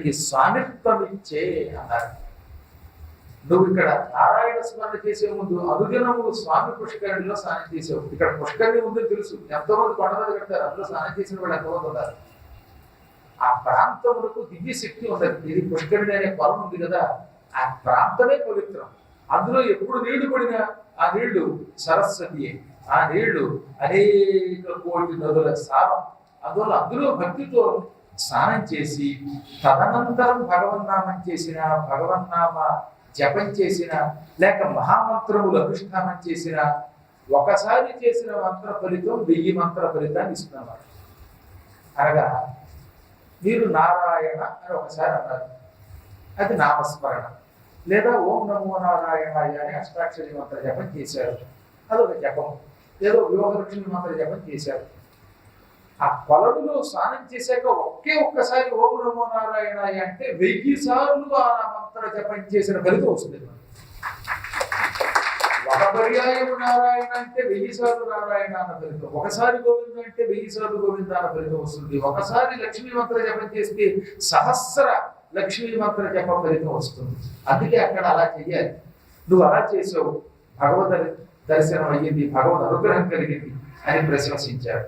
నీకు స్వామిత్వం ఇచ్చే అన్నారు. నువ్వు ఇక్కడ నారాయణ స్మరణ చేసే ముందు అనుదినము స్వామి పుష్కరిణిలో స్నానం చేసావు. ఇక్కడ పుష్కరిణి ఉందని తెలుసు. ఎంతో మంది కొండ మీద కడతారు అందులో స్నానం చేసిన వాళ్ళు ఎంతమంది ఉన్నారు. ఆ ప్రాంతములకు దివ్య శక్తి ఉండదు ఇది పుష్కరిణి అనే పొలం ఉంది కదా. ఆ ప్రాంతమే పవిత్రం. అందులో ఎప్పుడు నీళ్ళు పడినా ఆ నీళ్ళు సరస్వతియే. ఆ నీళ్ళు అనేక కోటి నదుల సారం. అందువల్ల అందులో భక్తితో స్నానం చేసి తదనంతరం భగవన్నామం చేసిన భగవన్నామ జపం చేసిన లేక మహామంత్రములు అనుష్ఠానం చేసిన ఒకసారి చేసిన మంత్ర ఫలితం వెయ్యి మంత్ర ఫలితాన్ని ఇస్తున్నమాట అనగా మీరు నారాయణ అని ఒకసారి అన్నారు. అది నామస్మరణ. లేదా ఓం నమో నారాయణాయ అని అష్టాక్షరి మంత్ర జపం చేశారు. అదొక జపం. ఏదో వివాహలక్ష్మి మంత్ర జపం చేశారు. ఆ కొలనులో స్నానం చేశాక ఒకే ఒక్కసారి ఓం నమో నారాయణ అంటే వెయ్యి సార్లు ఆ మంత్ర జపం చేసిన ఫలితం వస్తుంది. ఒక పర్యాయం నారాయణ అంటే వెయ్యి సార్లు నారాయణ అన్న ఫలితం. ఒకసారి గోవింద అంటే వెయ్యి సార్లు గోవింద అన్న ఫలితం వస్తుంది. ఒకసారి లక్ష్మీ మంత్ర జపం చేస్తే సహస్ర లక్ష్మీ మంత్ర జప ఫలితం వస్తుంది. అందుకే అక్కడ అలా చెయ్యాలి. నువ్వు అలా చేసావు. భగవద్ దర్శనం అయ్యింది. భగవద్ అనుగ్రహం కలిగింది అని ప్రశంసించారు.